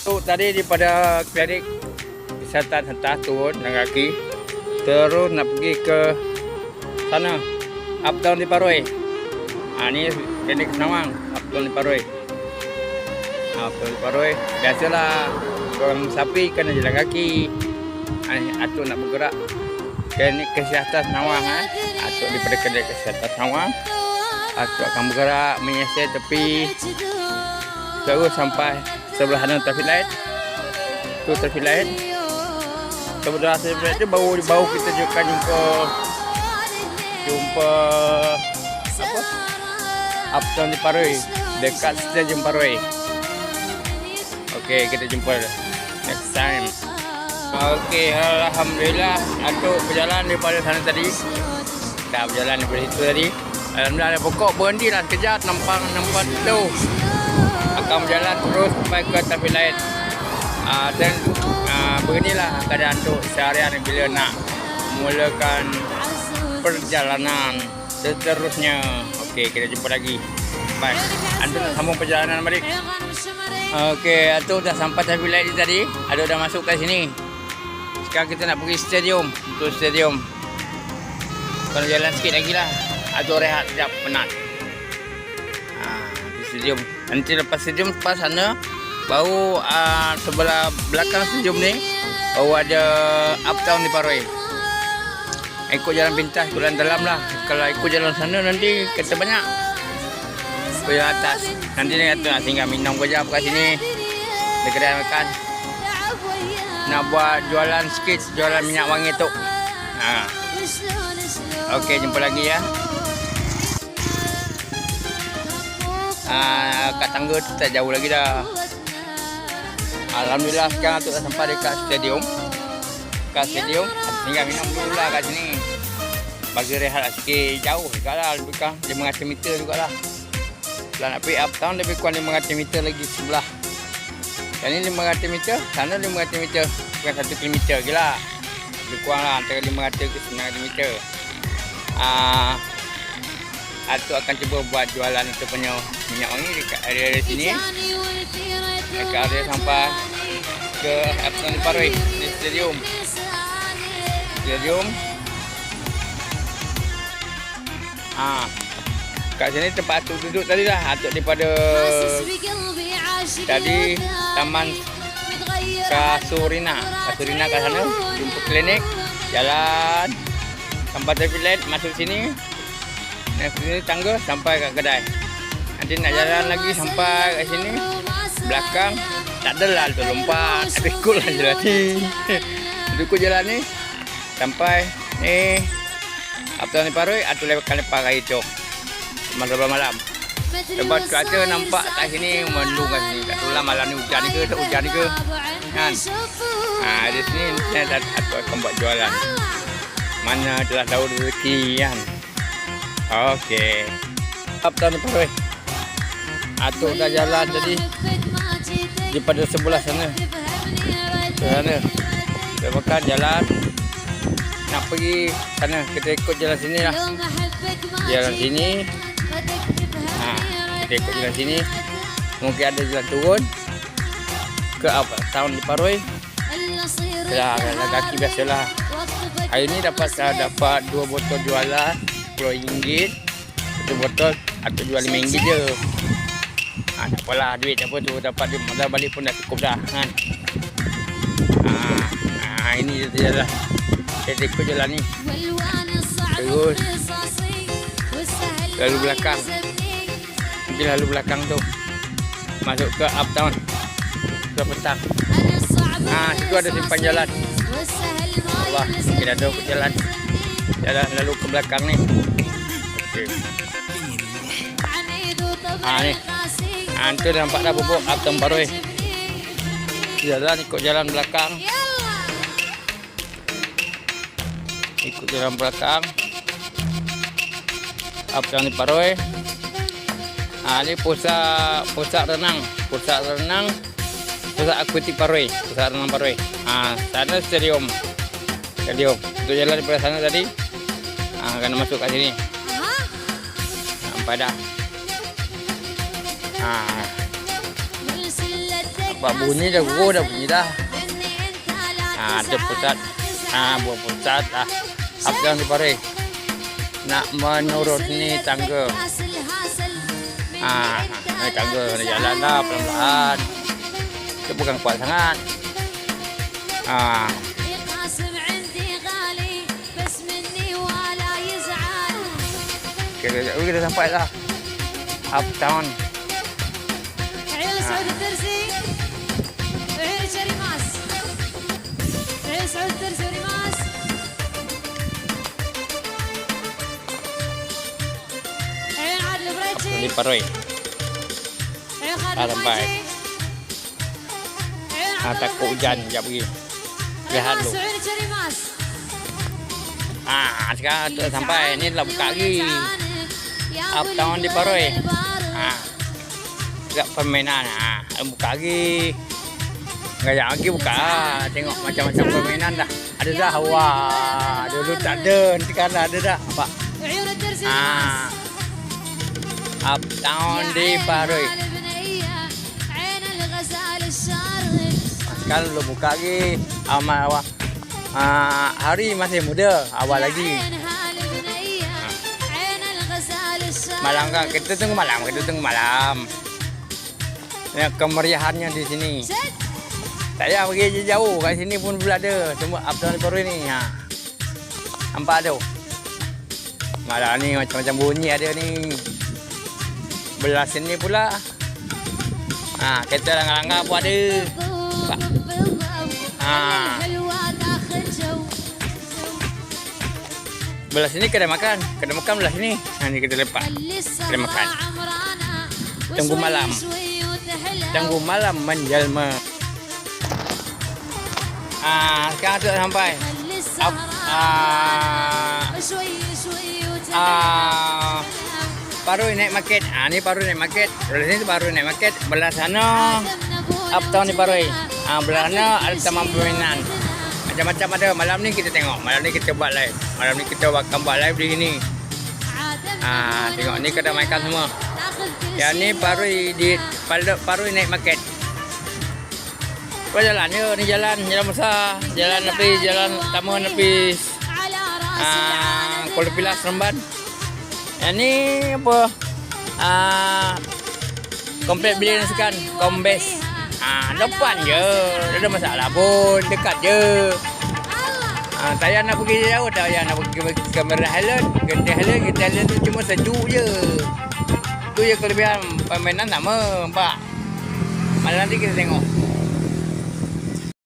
Tu tadi daripada klinik kesihatan hentas turun dan kaki terus nak pergi ke sana uptown di Paroi. Ha, ni klinik Senawang uptown di Paroi. Ha, di Paroi. Biasalah orang sapi kena jalan kaki. Ha, atuk nak bergerak klinik kesihatan Senawang ha. Atuk daripada klinik kesihatan Senawang. Atuk akan bergerak menyisir tepi terus sampai sebelah sana traffic light. Tu traffic light. Sebelah light tu baru baru kita juga jumpa jumpa apa? Di Paroi dekat stadium Paroi. Okey, kita jumpa next time. Okey, alhamdulillah aku berjalan daripada sana tadi. Dah berjalan daripada situ tadi. Alhamdulillah ada pokok berhenti lah sekejap nampak nampak tu akan berjalan terus sampai ke traffic light. Uh, dan uh, beginilah keadaan tu seharian bila nak mulakan perjalanan seterusnya. Okey, kita jumpa lagi. Bye. Nak sambung perjalanan balik. Okey, tu dah sampai traffic light ni tadi. Ada dah masuk kat sini. Sekarang kita nak pergi stadium. Untuk stadium. Kalau jalan sikit lagi lah. Atau rehat sekejap penat. Stadium. Nanti lepas stadium lepas sana baru uh, sebelah belakang stadium ni baru ada uptown di Paroi. Ikut jalan pintas, jalan dalam lah. Kalau ikut jalan sana nanti kereta banyak. Ikut jalan atas. Nanti ni kata nak tinggal minum kejap kat sini. Di kedai makan. Nak buat jualan sikit, jualan minyak wangi tu. Ha. Okey, jumpa lagi ya. Ah, kat tangga tu tak jauh lagi dah. Alhamdulillah sekarang tu dah sampai dekat stadium. Kat stadium, tinggal minum dulu lah kat sini. Bagi rehat lah sikit. Jauh juga lah. Lebih kurang 500 meter juga lah. Kalau nak pergi uptown lebih kurang 500 meter lagi sebelah. Yang ni 500 meter, sana 500 meter. Bukan 1 kilometer je lah. Lebih kurang lah antara 500 ke 900 meter. Ah, Atuk akan cuba buat jualan tu punya minyak wangi dekat area sini. Dekat area sampai ke Uptown Paroi di stadium. Stadium. Ah. Kat sini tempat atuk duduk tadi lah. Atuk daripada tadi Taman Kasurina. Kasurina kat sana. Jumpa klinik. Jalan. Sampai light masuk sini. Sini tangga sampai kat kedai. Nanti nak jalan lagi sampai kat sini. Belakang tak ada lah tu lompat. Ada ikut lah jalan ni. Ada ikut jalan ni. Sampai ni. Apa ni paroi atau lepas lepas kali tu. Malam malam. Lepas cuaca nampak kat sini mendung kat sini. Tak tahu lah malam ni hujan ke tak hujan ke. Kan? Ha, di sini saya dah akan buat jualan. Mana telah tahu rezeki kan. Okey. Apa ni Paroi? Atuk dah jalan tadi daripada sebelah sana. Sana. Kita makan jalan. Nak pergi sana. Kita ikut jalan sini lah. Jalan sini. Ha, kita ikut jalan sini. Mungkin ada jalan turun. Ke apa? Tahun di Paroi. Ya, kaki biasalah. Hari ni dapat dapat dua botol jualan. RM10 Satu botol Aku jual RM5 je. Ha, Tak apalah duit apa tu Dapat duit modal balik pun dah cukup dah kan? ha, ha, Ini je lah. Saya ikut jalan ni. Terus Lalu belakang. Nanti lalu belakang tu. Masuk ke uptown Ke petang. Ha, Situ ada simpan jalan. Allah Kita ada ke jalan Jalan lalu ke belakang ni. Ha ni. Ha tu nampak dah bubuk Uptown Paroi. Jalan ikut jalan belakang. Ikut jalan belakang. Uptown Paroi. Ha ni pusat pusat renang, pusat renang pusat akuatik Paroi, pusat renang Paroi. Ha sana stadium. Stadium. Tu jalan daripada sana tadi. Ha kena masuk kat sini. Dah. Ha. Buat bunyi dah guru dah bunyi dah. Ah, ada pusat. Ah, buat pusat ah. Up down di pare. Nak menurut ni tangga. Ah, naik tangga nak jalan lah pelan-pelan. Itu bukan kuat sangat. Ah, kita, kita sampai lah. Up down. عيل سعود الدرسي عيل شريماس عيل سعود الدرسي وريماس عيل عادل Di بريتشي Paroi. عيل خالد Ah, sampai. بريتشي عيل Ah, عادل takut hujan sekejap pergi. Lihat ريماس dulu. عيل شريماس Ah, sekarang tu sampai. Ni telah buka lagi. uptown di paroi. Ha. Tak permainan ha. Buka lagi. Gaya lagi buka. Ha. Tengok macam-macam permainan dah. Ada dah. Wah. Dulu tak ada. Nanti kan ada dah. Nampak? Ha. tahun di paroi, eh? sekarang lu buka lagi. Amal awak. Ah, hari masih muda awal lagi. Malam kan kita tunggu malam, kita tunggu malam. Ya, kemeriahannya di sini. Tak payah pergi jauh, kat sini pun pula ada. Semua Abdul Baru ni. Ha. Nampak tu. Malam ni macam-macam bunyi ada ni. Belah sini pula. Ha, kereta langgar-langgar pun ada. Ah. belah sini kena makan. Kena makan belah sini nanti kita lepak. Kena makan. Tunggu malam. Tunggu malam menjelma. Ah sekarang tu sampai. Ah ah baru naik market. Ah ni baru naik market. Belah sini baru naik market. Belah sana. Uptown ni baru ah belah sana ada taman permainan macam-macam ada. Malam ni kita tengok. Malam ni kita buat live. Malam ni kita akan buat live di sini. Ah, tengok ni kedai makan semua. Yang ni baru di baru, baru naik market. Kau jalan je, ni jalan, jalan besar, jalan nepi, jalan taman nepi ah, Kuala Pilas Seremban. Yang ni apa? Ah, komplek bilik nasikan, kombes. Ah, depan je, tak ada masalah pun, dekat je. Ah, tak payah nak pergi jauh, tak payah nak pergi ke kamera Highland. Genting Highland, Genting Highland tu cuma sejuk je. Tu je kelebihan permainan sama, nampak? Malam nanti kita tengok.